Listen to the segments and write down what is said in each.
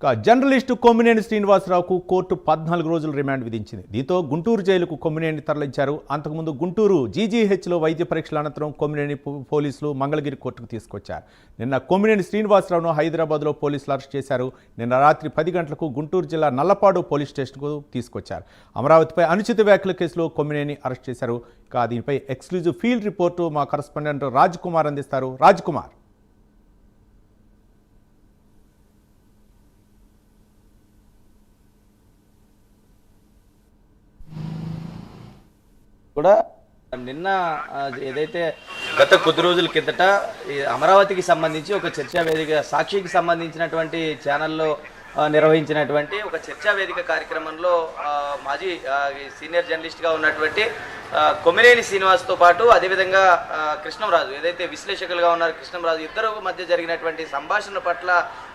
ఇక journalist Kommineni శ్రీనివాసరావుకు court పద్నాలుగు రోజులు రిమాండ్ విధించింది. దీంతో గుంటూరు జైలుకు కొమ్మినేని తరలించారు. అంతకుముందు గుంటూరు జీజీహెచ్లో వైద్య పరీక్షల అనంతరం కొమ్మినేని పోలీసులు మంగళగిరి కోర్టుకు తీసుకొచ్చారు. నిన్న కొమ్మినేని శ్రీనివాసరావును హైదరాబాద్లో పోలీసులు అరెస్ట్ చేశారు. నిన్న రాత్రి పది గంటలకు గుంటూరు జిల్లా నల్లపాడు పోలీస్ స్టేషన్కు తీసుకొచ్చారు. అమరావతిపై అనుచిత వ్యాఖ్యల కేసులో కొమ్మినేని అరెస్ట్ చేశారు. ఇక దీనిపై ఎక్స్క్లూజివ్ ఫీల్డ్ రిపోర్టు మా కరస్పాండెంట్ రాజ్ కుమార్ అందిస్తారు. రాజ్ కుమార్ కూడా నిన్న ఏదైతే గత కొద్ది రోజుల కిందట ఈ అమరావతికి సంబంధించి ఒక చర్చా వేదిక సాక్షికి సంబంధించినటువంటి ఛానల్లో నిర్వహించినటువంటి ఒక చర్చా వేదిక కార్యక్రమంలో ఆ, మాజీ సీనియర్ జర్నలిస్ట్గా ఉన్నటువంటి కొమ్మినేని శ్రీనివాస్తో పాటు అదేవిధంగా కృష్ణంరాజు ఏదైతే విశ్లేషకులుగా ఉన్నారు కృష్ణంరాజు ఇద్దరు మధ్య జరిగినటువంటి సంభాషణ పట్ల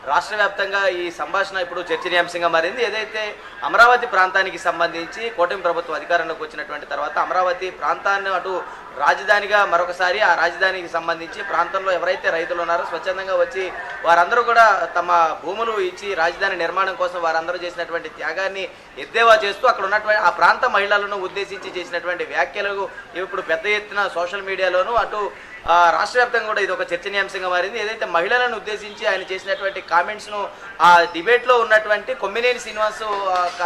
రాష్ట్ర వ్యాప్తంగా ఈ సంభాషణ ఇప్పుడు చర్చనీయాంశంగా మారింది. ఏదైతే అమరావతి ప్రాంతానికి సంబంధించి కూటమి ప్రభుత్వం అధికారంలోకి వచ్చినటువంటి తర్వాత అమరావతి ప్రాంతాన్ని అటు రాజధానిగా మరొకసారి ఆ రాజధానికి సంబంధించి ప్రాంతంలో ఎవరైతే రైతులు ఉన్నారో స్వచ్ఛందంగా వచ్చి వారందరూ కూడా తమ భూములు ఇచ్చి రాజధాని నిర్మాణం కోసం వారందరూ చేసినటువంటి త్యాగాన్ని ఎద్దేవా చేస్తూ అక్కడ ఉన్నటువంటి ఆ ప్రాంత మహిళలను ఉద్దేశించి చేసినటువంటి వ్యాఖ్యలకు ఇప్పుడు పెద్ద ఎత్తున సోషల్ మీడియాలోను అటు రాష్ట్ర వ్యాప్తంగా కూడా ఇది ఒక చర్చనీయాంశంగా మారింది. ఏదైతే మహిళలను ఉద్దేశించి ఆయన చేసినటువంటి కామెంట్స్ను ఆ డిబేట్లో ఉన్నటువంటి కొమ్మినేని శ్రీనివాస్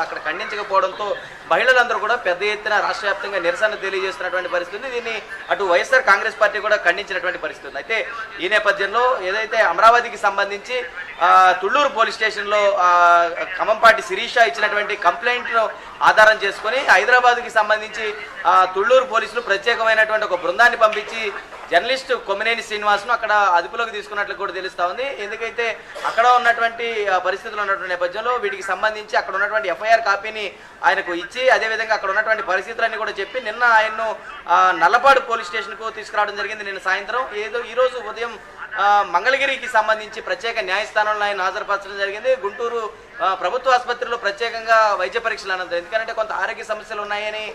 అక్కడ ఖండించకపోవడంతో మహిళలందరూ కూడా పెద్ద ఎత్తున రాష్ట్ర వ్యాప్తంగా నిరసన తెలియజేస్తున్నటువంటి పరిస్థితి దీన్ని అటు వైఎస్ఆర్ కాంగ్రెస్ పార్టీ కూడా ఖండించినటువంటి పరిస్థితి ఉంది. అయితే ఈ నేపథ్యంలో ఏదైతే అమరావతికి సంబంధించి తుళ్ళూరు పోలీస్ స్టేషన్లో ఖమ్మంపాటి శిరీష ఇచ్చినటువంటి కంప్లైంట్ను ఆధారం చేసుకొని హైదరాబాద్కి సంబంధించి తుళ్ళూరు పోలీసులు ప్రత్యేకమైనటువంటి ఒక బృందాన్ని పంపించి జర్నలిస్ట్ కొమ్మినేని శ్రీనివాస్ను అక్కడ అదుపులోకి తీసుకున్నట్లు కూడా తెలుస్తా ఉంది. ఎందుకైతే అక్కడ ఉన్నటువంటి పరిస్థితులు ఉన్నటువంటి నేపథ్యంలో వీటికి సంబంధించి అక్కడ ఉన్నటువంటి ఎఫ్ఐఆర్ కాపీని ఆయనకు ఇచ్చి అదేవిధంగా అక్కడ ఉన్నటువంటి పరిస్థితులన్నీ కూడా చెప్పి నిన్న ఆయన్ను నల్లపాడు పోలీస్ స్టేషన్కు తీసుకురావడం జరిగింది నిన్న సాయంత్రం. ఏదో ఈరోజు ఉదయం మంగళగిరికి సంబంధించి ప్రత్యేక న్యాయస్థానంలో ఆయన హాజరుపరచడం జరిగింది. గుంటూరు ప్రభుత్వ ఆసుపత్రిలో ప్రత్యేకంగా వైద్య పరీక్షలు అనంతరం. ఎందుకంటే కొంత ఆరోగ్య సమస్యలు ఉన్నాయని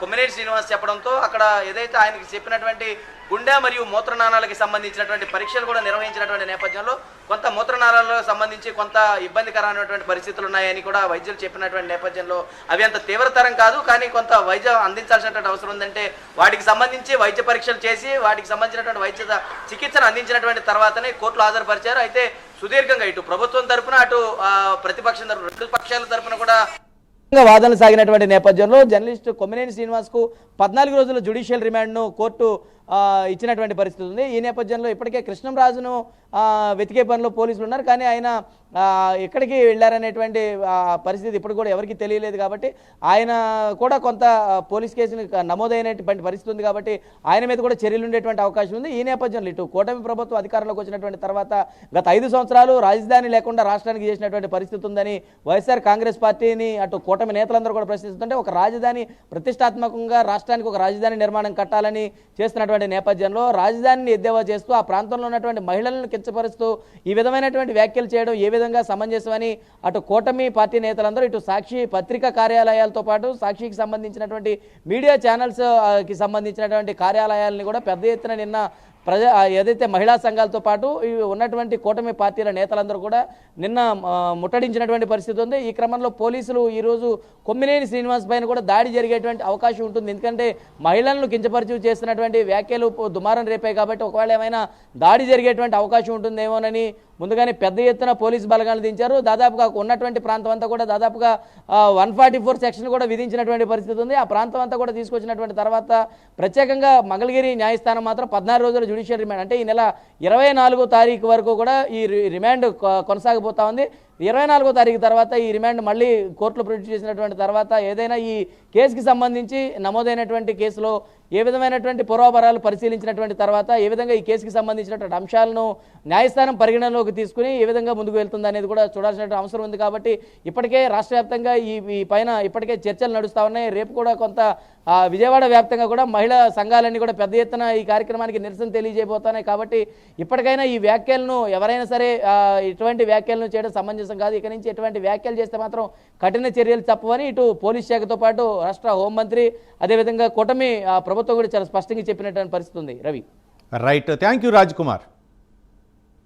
కొమ్మినేటి శ్రీనివాస్ చెప్పడంతో అక్కడ ఏదైతే ఆయనకి చెప్పినటువంటి గుండె మరియు మూత్రనాళాలకి సంబంధించినటువంటి పరీక్షలు కూడా నిర్వహించినటువంటి నేపథ్యంలో కొంత మూత్రనాళాలకు సంబంధించి కొంత ఇబ్బందికరమైనటువంటి పరిస్థితులు ఉన్నాయని కూడా వైద్యులు చెప్పినటువంటి నేపథ్యంలో అవి అంత తీవ్రతరం కాదు కానీ కొంత వైద్యం అందించాల్సినటువంటి అవసరం ఉందంటే వాటికి సంబంధించి వైద్య పరీక్షలు చేసి వాటికి సంబంధించినటువంటి వైద్య చికిత్సను అందించినటువంటి తర్వాతనే కోర్టులో హాజరుపరిచారు. అయితే సుదీర్ఘంగా ఇటు ప్రభుత్వం తరపున అటు ప్రతిపక్షం తరఫున రెండు పక్షాల తరపున కూడా వాదనలు సాగినటువంటి నేపథ్యంలో జర్నలిస్ట్ కొమ్మినేని శ్రీనివాస్కు పద్నాలుగు రోజుల జ్యుడిషియల్ రిమాండ్ను కోర్టు ఇచ్చినటువంటి పరిస్థితి ఉంది. ఈ నేపథ్యంలో ఇప్పటికే కృష్ణంరాజును వెతికే పనిలో పోలీసులు ఉన్నారు. కానీ ఆయన ఎక్కడికి వెళ్ళారనేటువంటి పరిస్థితి ఇప్పుడు కూడా ఎవరికి తెలియలేదు కాబట్టి ఆయన కూడా కొంత పోలీస్ కేసులు నమోదైనటువంటి పరిస్థితి ఉంది కాబట్టి ఆయన మీద కూడా చర్యలు ఉండేటువంటి అవకాశం ఉంది. ఈ నేపథ్యంలో ఇటు కూటమి ప్రభుత్వం అధికారంలోకి వచ్చినటువంటి తర్వాత గత ఐదు సంవత్సరాలు రాజధాని లేకుండా రాష్ట్రానికి చేసినటువంటి పరిస్థితి ఉందని వైఎస్ఆర్ కాంగ్రెస్ పార్టీని అటు కూటమి నేతలందరూ కూడా ప్రశ్నిస్తుంటే ఒక రాజధాని ప్రతిష్టాత్మకంగా రాష్ట్రానికి ఒక రాజధాని నిర్మాణం కట్టాలని చేస్తున్నటువంటి నేపథ్యంలో రాజధానిని ఎద్దేవా చేస్తూ ఆ ప్రాంతంలో ఉన్నటువంటి మహిళలను కించపరుస్తూ ఈ విధమైనటువంటి వ్యాఖ్యలు చేయడం ఏ విధంగా సమంజసమని అటు కూటమి పార్టీ నేతలందరూ ఇటు సాక్షి పత్రికా కార్యాలయాలతో పాటు సాక్షికి సంబంధించినటువంటి మీడియా ఛానల్స్కి సంబంధించినటువంటి కార్యాలయాలని కూడా పెద్ద ఎత్తున నిన్న ప్రజా ఏదైతే మహిళా సంఘాలతో పాటు ఉన్నటువంటి కూటమి పార్టీల నేతలందరూ కూడా నిన్న ముట్టడించినటువంటి పరిస్థితి ఉంది. ఈ క్రమంలో పోలీసులు ఈరోజు కొమ్మినేని శ్రీనివాస్ పైన కూడా దాడి జరిగేటువంటి అవకాశం ఉంటుంది. ఎందుకంటే మహిళలను కించపరిచి చేస్తున్నటువంటి వ్యాఖ్యలు దుమారం రేపాయి కాబట్టి ఒకవేళ ఏమైనా దాడి జరిగేటువంటి అవకాశం ఉంటుందేమోనని ముందుగానే పెద్ద ఎత్తున పోలీస్ బలగాలు దించారు. దాదాపుగా ఉన్నటువంటి ప్రాంతం అంతా కూడా దాదాపుగా వన్ ఫార్టీ ఫోర్ సెక్షన్ కూడా విధించినటువంటి పరిస్థితి ఉంది. ఆ ప్రాంతం అంతా కూడా తీసుకొచ్చినటువంటి తర్వాత ప్రత్యేకంగా మంగళగిరి న్యాయస్థానం మాత్రం పద్నాలుగు రోజుల జ్యుడిషియల్ రిమాండ్ అంటే ఈ నెల ఇరవై నాలుగో తారీఖు వరకు కూడా ఈ రి- రిమాండ్ కొ- కొనసాగిపోతా ఉంది. ఇరవై నాలుగో తారీఖు తర్వాత ఈ రిమాండ్ మళ్ళీ కోర్టులో ప్రొడ్యూస్ చేసినటువంటి తర్వాత ఏదైనా ఈ కేసుకి సంబంధించి నమోదైనటువంటి కేసులో ఏ విధమైనటువంటి పూర్వాపరాలు పరిశీలించినటువంటి తర్వాత ఏ విధంగా ఈ కేసుకి సంబంధించినటువంటి అంశాలను న్యాయస్థానం పరిగణనలోకి తీసుకుని ఏ విధంగా ముందుకు వెళ్తుంది అనేది కూడా చూడాల్సినటువంటి అవసరం ఉంది కాబట్టి ఇప్పటికే రాష్ట్ర వ్యాప్తంగా ఈ ఈ పైన ఇప్పటికే చర్చలు నడుస్తూ ఉన్నాయి. రేపు కూడా కొంత విజయవాడ వ్యాప్తంగా కూడా మహిళా సంఘాలన్నీ కూడా పెద్ద ఎత్తున ఈ కార్యక్రమానికి నిరసన తెలియజేయబోతున్నాయి కాబట్టి ఇప్పటికైనా ఈ వ్యాఖ్యలను ఎవరైనా సరే ఇటువంటి వ్యాఖ్యలను చేయడం ఉద్దేశం కాదు. ఇక నుంచి ఎటువంటి వ్యాఖ్యలు చేస్తే మాత్రం కఠిన చర్యలు తప్పవని ఇటు పోలీస్ శాఖతో పాటు రాష్ట్ర హోంమంత్రి అదేవిధంగా కూటమి ఆ, ప్రభుత్వం కూడా చాలా స్పష్టంగా చెప్పినటువంటి పరిస్థితి ఉంది. Ravi. Right. Thank you Raj Kumar.